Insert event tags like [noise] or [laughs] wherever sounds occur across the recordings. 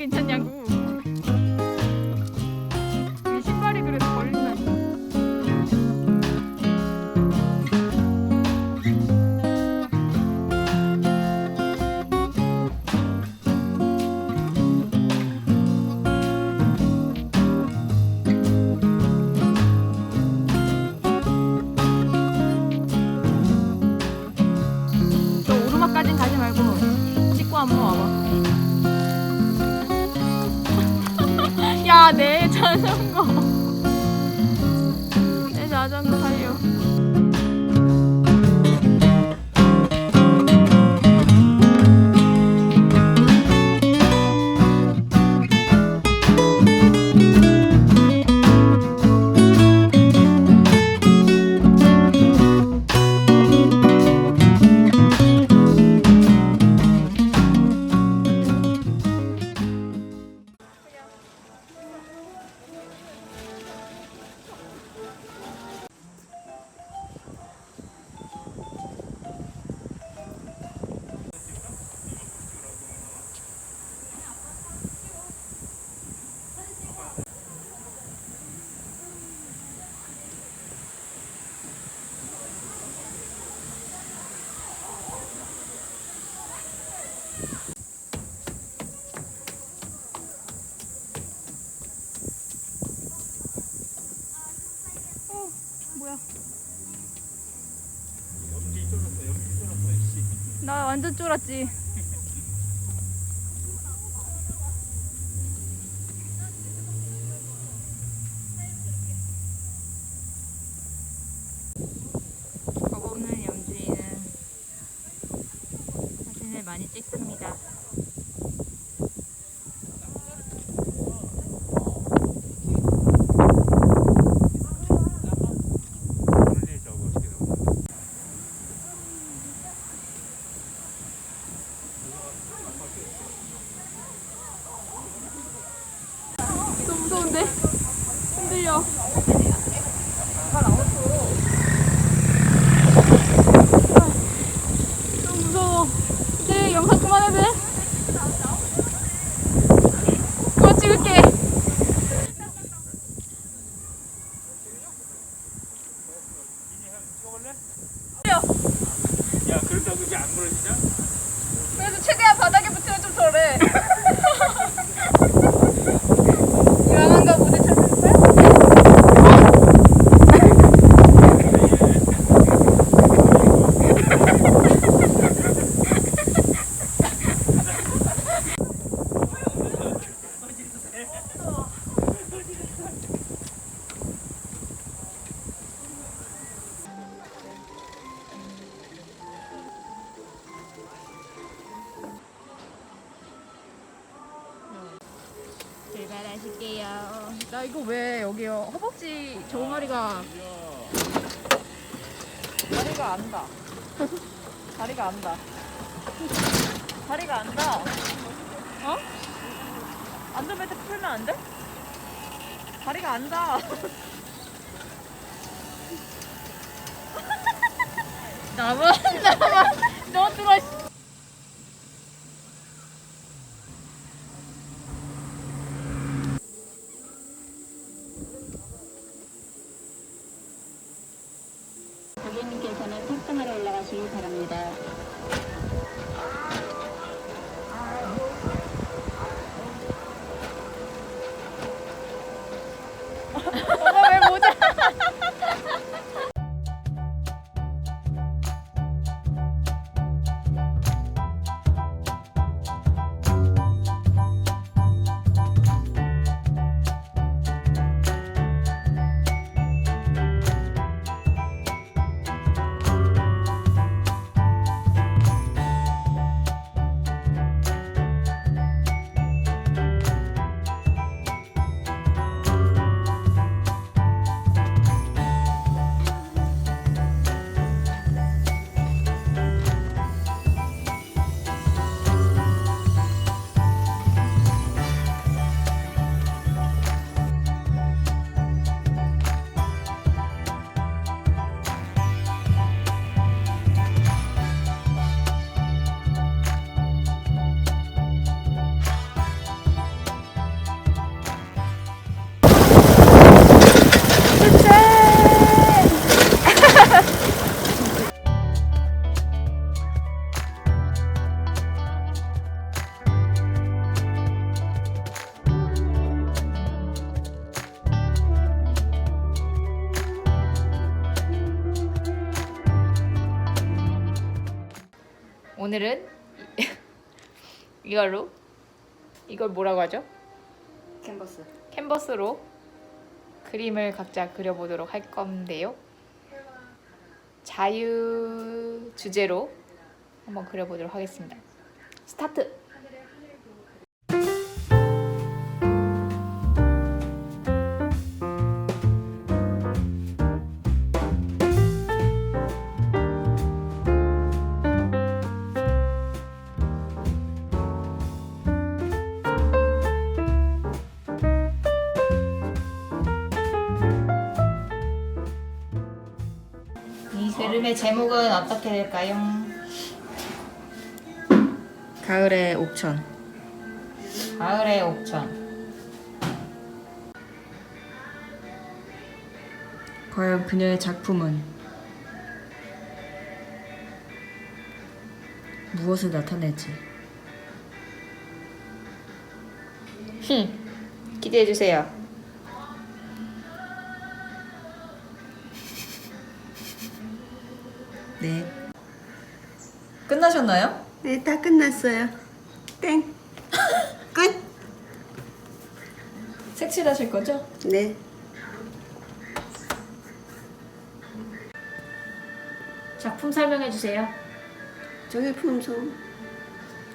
괜찮냐고. 이 신발이 그래도 걸린다니까. 저 오르막까진 가지 말고 찍고 한번 와봐. 야, 내 자전거. 어, 뭐야? 나 완전 쫄았지. 거없는 영주인은 사진을 많이 찍습니다. 너무 무서운데? 흔들려. 이거 왜 여기요? 허벅지 저고마리가 다리가 안다. [laughs] 다리가 안다. 다리가 안다. 어? 안전벨트 풀면 안 돼? 다리가 안다. [laughs] 나만 나만 너 들어. 씨. 오늘은 [laughs] 이걸로 이걸 뭐라고 하죠? 캔버스. 캔버스로 그림을 각자 그려보도록 할 건데요. 자유 주제로 한번 그려보도록 하겠습니다. 스타트! 이 그림의 제목은 어떻게 될까요? 가을의 옥천. 가을의 옥천. 과연 그녀의 작품은 무엇을 나타낼지. 흠, 기대해 주세요. 네. 끝나셨나요? 네, 다 끝났어요. 땡. [laughs] 끝. 색칠하실 거죠? 네. 작품 설명해 주세요. 저게 품송.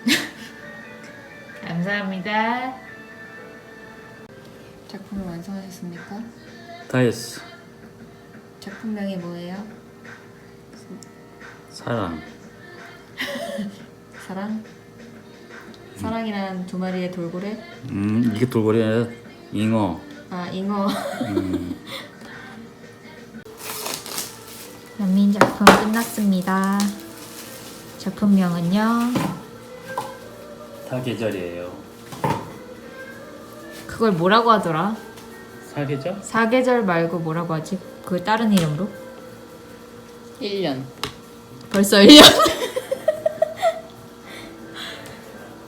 [laughs] 감사합니다. 작품을 완성하셨습니까? 다 했어. 작품명이 뭐예요? 사랑. [laughs] 사랑? 사랑이란 두 마리의 돌고래? 음, 이게 돌고래 잉어. 아, 잉어. 연민 작품 끝났습니다. 작품명은요. 다 계절이에요. 그걸 뭐라고 하더라? 사계절? 사계절 말고 뭐라고 하지? 그 다른 이름으로? 1년. 벌써 1년.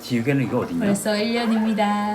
지우개는 이거 어딨냐? 벌써 1년입니다.